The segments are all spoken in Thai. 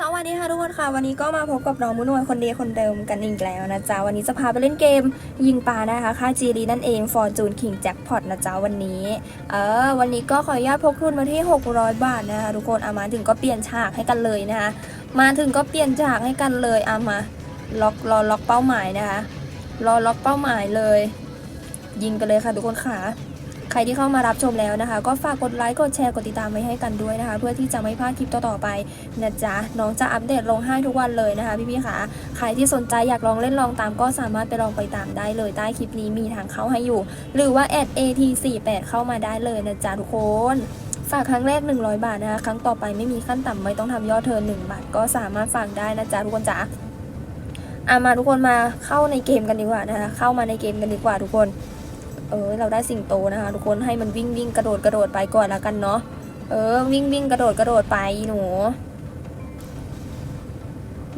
สวัสดีค่ะทุกคนค่ะ วันนี้ก็มาพบกับน้องมุนวยคนเดียวคนเดิมกันอีกแล้วนะจ๊ะ วันนี้จะพาไปเล่นเกมยิงปลานะคะ ค่าจีรีนั่นเองฟอร์จูนคิงแจ็คพอตนะจ๊ะ วันนี้ เออ วันนี้ก็ขออนุญาตพกทุนมาที่ 600 บาทนะคะทุกคนอามาถึงก็เปลี่ยนฉากให้กันเลยนะคะ มาถึงก็เปลี่ยนฉากให้กันเลยอามาล็อกรอล็อกเป้าหมายนะคะ รอล็อกเป้าหมายเลย ยิงกันเลยค่ะทุกคนค่ะ ใครที่เข้ามารับชมแล้วนะคะ ก็ฝากกดไลค์ กดแชร์ กดติดตามไว้ให้กันด้วยนะคะ เพื่อที่จะไม่พลาดคลิปต่อๆไปนะจ๊ะ น้องจะอัปเดตลงให้ทุกวันเลยนะคะพี่ๆค่ะ ใครที่สนใจอยากลองเล่นลองตามก็สามารถไปลองไปตามได้เลยใต้คลิปนี้มีทางเข้าให้อยู่ หรือว่า @at48 เข้ามาได้เลยนะจ๊ะทุกคนฝากครั้งแรก 100 บาทนะคะ ครั้งต่อไปไม่มีขั้นต่ำไม่ต้องทำยอดเทิร์น1บาทก็สามารถฝากได้นะจ๊ะทุกคนจ๋าอามาทุกคนมาเข้าในเกมกันดีกว่านะคะ เข้ามาในเกมกันดีกว่าทุกคน เออ เราได้สิงโตนะคะ ทุกคนให้มันวิ่งวิ่งกระโดดกระโดดไปก่อนแล้วกันเนาะเออ วิ่งวิ่งกระโดดกระโดดไปหนู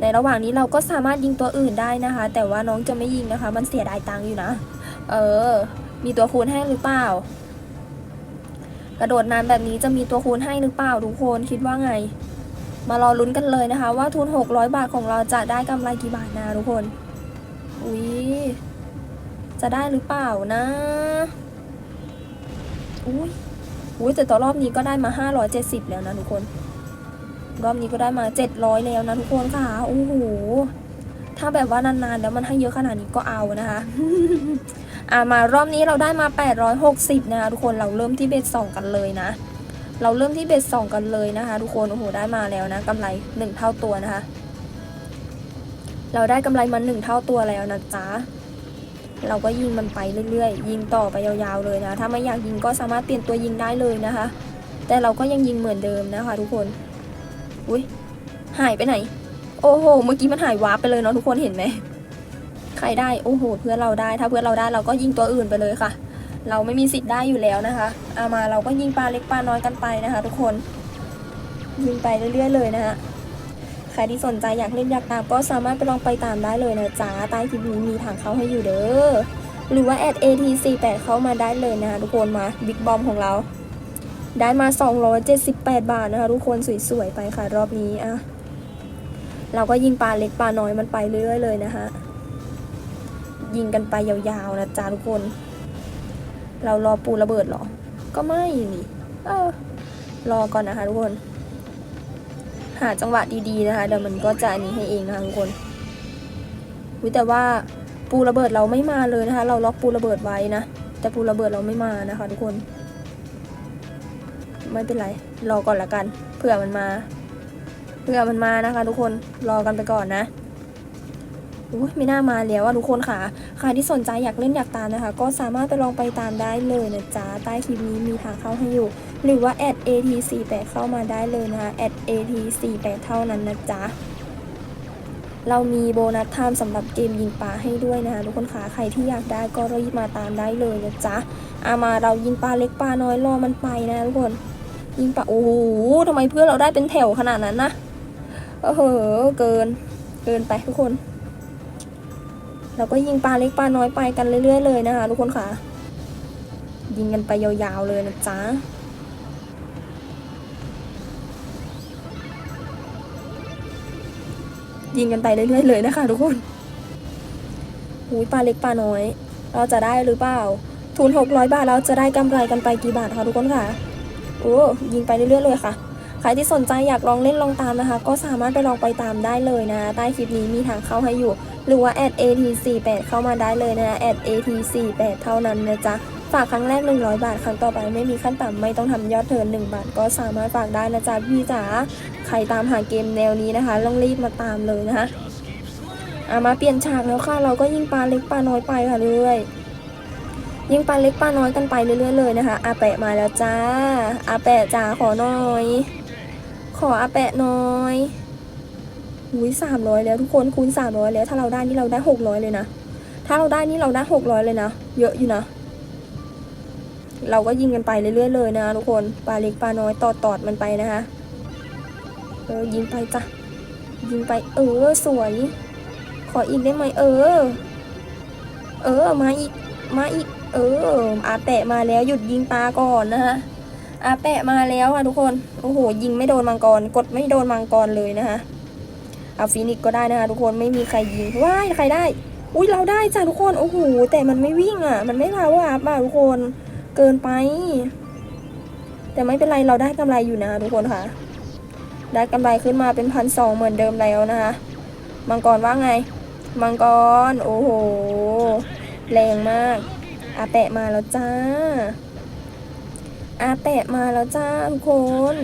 ในระหว่างนี้เราก็สามารถยิงตัวอื่นได้นะคะ แต่ว่าน้องจะไม่ยิงนะคะ มันเสียดายตังค์อยู่นะ เออ มีตัวคูณให้หรือเปล่า กระโดดนานแบบนี้จะมีตัวคูณให้หรือเปล่าทุกคนคิดว่าไง มารอลุ้นกันเลยนะคะ ว่าทุน 600 บาทของเราจะได้กำไรกี่บาทนะทุกคน อุ้ย จะได้หรือเปล่านะ อุ้ยอุ้ยแต่ต่อรอบนี้ก็ได้มา 570 แล้วนะทุกคน รอบนี้ก็ได้มา 700 แล้วนะทุกคนค่ะ โอ้โห ถ้าแบบว่านานๆ แล้วมันให้เยอะขนาดนี้ก็เอานะคะ อ่ามารอบนี้เราได้มา 860 นะคะทุกคน เราเริ่มที่เบสสองกันเลยนะ เราเริ่มที่เบสสองกันเลยนะคะ ทุกคน โอ้โห ได้มาแล้วนะกำไร 1 เท่าตัวนะคะ เราได้กำไรมา 1 เท่าตัวแล้วนะจ๊ะ เราก็ยิงมันไปเรื่อยๆ ยิงต่อไปยาวๆเลยนะ ถ้าไม่อยากยิงก็สามารถเปลี่ยนตัวยิงได้เลยนะคะ แต่เราก็ยังยิงเหมือนเดิมนะคะ ทุกคน อุ้ยหายไปไหน โอ้โห เมื่อกี้มันหายวาร์ปไปเลยเนาะทุกคนเห็นไหม ใครได้ โอ้โห เพื่อนเราได้ ถ้าเพื่อนเราได้เราก็ยิงตัวอื่นไปเลยค่ะ เราไม่มีสิทธิ์ได้อยู่แล้วนะคะเอามาเราก็ยิงปลาเล็กปลาน้อยกันไปนะคะ ทุกคน ยิงไปเรื่อยๆเลยนะคะ ครที่สนใจอยากเล่นอยากตามก็สามารถไปลองไปตามได้เลยนะจ๊ะใต้คลิปนี้มีทางเข้าให้อยู่เด้อหรือว่าแอด @at48 เข้ามาได้เลยนะคะทุกคนมาบิ๊กบอมของเรา ได้มา 278 บาทนะคะทุกคนสวยๆไปค่ะรอบนี้อะเราก็ยิงปลาเล็กปลาน้อยมันไปเรื่อยๆเลยนะคะยิงกันไปยาวๆนะจ๊ะทุกคน เรารอปูระเบิดเหรอ ก็ไม่นี่เออรอก่อนนะคะทุกคน หาจังหวะดีๆนะคะเดี๋ยวมันก็จะอันนี้ให้เองนะคะทุกคนวิแต่ว่าปูระเบิดเราไม่มาเลยนะคะ เราล็อกปูระเบิดไว้นะแต่ปูระเบิดเราไม่มานะคะ ทุกคน ไม่เป็นไรรอก่อนละกันเผื่อมันมาเผื่อมันมานะคะ ทุกคนรอกันไปก่อนนะอุ้ยไม่น่ามาแล้วว่าทุกคนค่ะใครที่สนใจอยากเล่นอยากตามนะคะ ก็สามารถไปลองไปตามได้เลยนะจ๊ะใต้คลิปนี้มีทางเข้าให้อยู่ หรือว่า @at48 เข้ามาได้เลยนะคะ @at48 เท่านั้นนะจ๊ะเรามีโบนัสไทม์สำหรับเกมยิงปลาให้ด้วยนะคะทุกคนค่ะใครที่อยากได้ก็รีบมาตามได้เลยนะจ๊ะอามาเรายิงปลาเล็กปลาน้อยรอมันไปนะทุกคนยิงปลาโอ้โหทำไมเพื่อนเราได้เป็นแถวขนาดนั้นนะโอ้โหเกินเกินไปทุกคน เราก็ยิงปลาเล็กปลาน้อยไปกันเรื่อยๆเลยนะคะทุกคนค่ะ ยิงกันไปยาวๆเลยนะจ๊ะ ยิงกันไปเรื่อยๆเลยนะคะ ทุกคนหูยปลาเล็กปลาน้อย เราจะได้หรือเปล่า ทุน 600 บาทเราจะได้กำไรกันไปกี่บาทคะทุกคนคะโอ้ยิงไปเรื่อยๆเลยค่ะ ใครที่สนใจอยากลองเล่นลองตามนะคะ ก็สามารถไปลองไปตามได้เลยนะ ใต้คลิปนี้มีทางเข้าให้อยู่ หรือว่า @at48 เข้ามาได้เลยนะ @at48 เท่านั้นนะจ๊ะ ฝากครั้งแรก 100 บาท ครั้งต่อไปไม่มีขั้นต่ำไม่ต้องทำยอดเทิน1บาท ก็สามารถฝากได้นะจ๊ะพี่จ๋าใครตามหาเกมแนวนี้นะคะต้องรีบมาตามเลยนะคะอามาเปลี่ยนฉากแล้วค่ะ เราก็ยิงปลาเล็กปลาน้อยไปค่ะเรื่อยยิงปลาเล็กปลาน้อยกันไปเรื่อยๆเลยนะคะอาแปะมาแล้วจ้าอาแปะจ๋าขอหน่อย ขออาแปะน่อยอุ้ยสามร้อยแล้วทุกคนคูณสามร้อยแล้วถ้าเราได้นี่เราได้หกร้อยเลยนะถ้าเราได้นี่เราได้หกร้อยเลยนะเยอะอยู่นะ เราก็ยิงกันไปเรื่อยๆเลยนะทุกคนปลาเล็กปลาน้อยตอดตอดๆมันไปนะคะเออยิงไปจ้ะยิงไปเออสวย ขออีกได้ไหมเออ เออมาอีกมาอีก เอออาแปะมาแล้วหยุดยิงปลาก่อนนะคะอาแปะมาแล้วค่ะทุกคนโอ้โหยิงไม่โดนมังกรกดไม่โดนมังกรเลยนะคะเอาฟินิกซ์ก็ได้นะคะทุกคนไม่มีใครยิงว้ายใครได้ อุ้ยเราได้จ้ะทุกคนโอ้โหแต่มันไม่วิ่งอะ มันไม่พาวอัพอะทุกคน เกินไป แต่ไม่เป็นไรเราได้กำไรอยู่นะทุกคนค่ะ ได้กำไรขึ้นมาเป็นพันสองเหมือนเดิมแล้วนะคะมังกรว่าไง มังกร โอ้โห แรงมาก อาแปะมาแล้วจ้า อาแปะมาแล้วจ้าทุกคน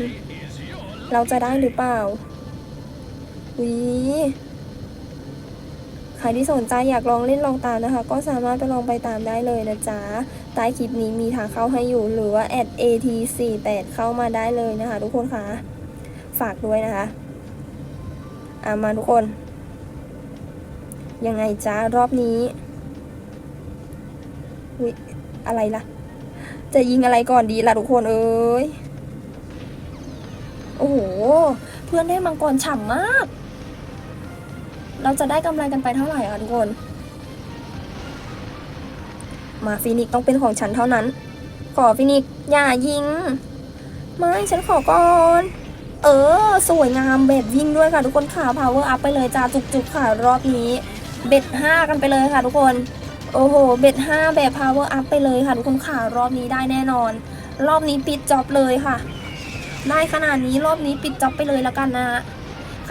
เราจะได้หรือเปล่าวิใครที่สนใจอยากลองเล่นลองตามนะคะ ก็สามารถไปลองไปตามได้เลยนะจ๊ะใต้คลิปนี้มีทางเข้าให้อยู่หรือว่า at at48 เข้ามาได้เลยนะคะ ทุกคนคะฝากด้วยนะคะอ่ามาทุกคน ยังไงจ้ารอบนี้อุ๊ยอะไรล่ะ จะยิงอะไรก่อนดีล่ะทุกคนเอ้ย โอ้โห เพื่อนได้มังกรฉ่ำมาก เราจะได้กำไรกันไปเท่าไหร่อะทุกคน มาฟินิกต้องเป็นของฉันเท่านั้น ขอฟินิกอย่ายิง ไม่ฉันขอก่อน เออ สวยงามแบบวิ่งด้วยค่ะทุกคนค่ะ power up ไปเลยจ้าจุกๆค่ะรอบนี้ เบ็ดห้ากันไปเลยค่ะทุกคน โอ้โห เบ็ดห้าแบบ power up ไปเลยค่ะทุกคนค่ะรอบนี้ได้แน่นอน รอบนี้ปิดจ็อบเลยค่ะ ได้ขนาดนี้รอบนี้ปิดจ็อบไปเลยแล้วกันนะฮะ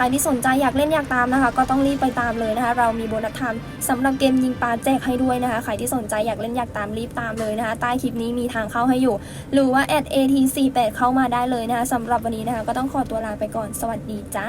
รที่สนใจอยากเล่นอยากตามนะคะ ก็ต้องรีบไปตามเลยนะคะ เรามีโบนัสทำสำหรับเกมยิงปลาแจกให้ด้วยนะคะ ใครที่สนใจอยากเล่นอยากตามรีบตามเลยนะคะ ใต้คลิปนี้มีทางเข้าให้อยู่ หรือว่า at at48 เข้ามาได้เลยนะคะสำหรับวันนี้นะคะ ก็ต้องขอตัวลาไปก่อน สวัสดีจ้า